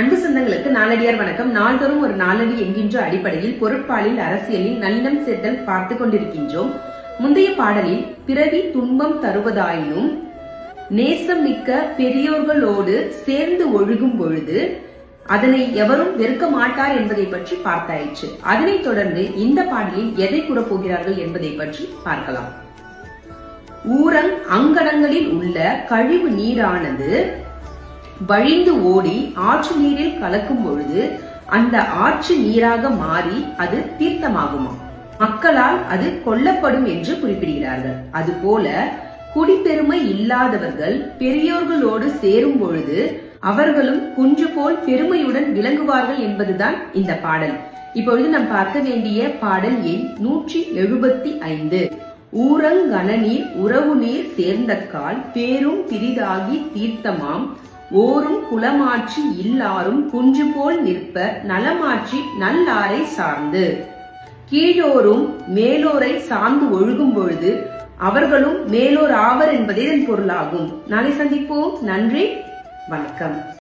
அன்பு சொந்தங்களுக்கு நாளடியார் வணக்கம். நாள்தோறும் ஒரு நாளடி என்கின்ற அடிப்படையில் பொருட்பாலில் அரசியலில் நல்லினம் சேர்த்தல் பார்த்து கொண்டிருக்கின்றோம். முந்தைய பாடலில் பிறவி துன்பம் தருவதாயினும் நேசம் மிக்க பெரியோர்களோடு சேர்ந்து ஒழுகும் பொழுது அதனை எவரும் வெறுக்க மாட்டார் என்பதை பற்றி பார்த்தாயிற்று. அதனைத் தொடர்ந்து இந்த பாடலில் எதை கூறப்போகிறார்கள் என்பதை பற்றி பார்க்கலாம். ஊரங் அங்கடங்களில் உள்ள கழிவு நீரானது வழிந்து ஓடி ஆற்று நீரில் கலக்கும் பொழுது அந்த ஆற்று நீராக மாறி அது தீர்த்தமாகுமா? மக்களால் அது கொல்லப்படும் என்று குறிப்பிடுகிறார்கள். அதுபோல குடிப்பெருமை இல்லாதவர்கள் பெரியோர்களோடு சேரும் பொழுது அவர்களும் குஞ்சு போல் பெருமையுடன் விளங்குவார்கள் என்பதுதான் இந்த பாடல். இப்பொழுது நாம் பார்க்க வேண்டிய பாடல் எண் நூற்றி எழுபத்தி ஐந்து. ஊரங்கணநீர் உறவு நீர் சேர்ந்தக்கால் பேரும் பிரிதாகி தீர்த்தமாம். ஓரும் குலமாட்சி இல்லாரும் குஞ்சு போல் நிற்ப நலமாற்றி நல்லாரை சார்ந்து. கீழோரும் மேலோரை சார்ந்து ஒழுகும் பொழுது அவர்களும் மேலோர் ஆவர் என்பதே இதன் பொருளாகும். நாளை சந்திப்போம். நன்றி. வணக்கம்.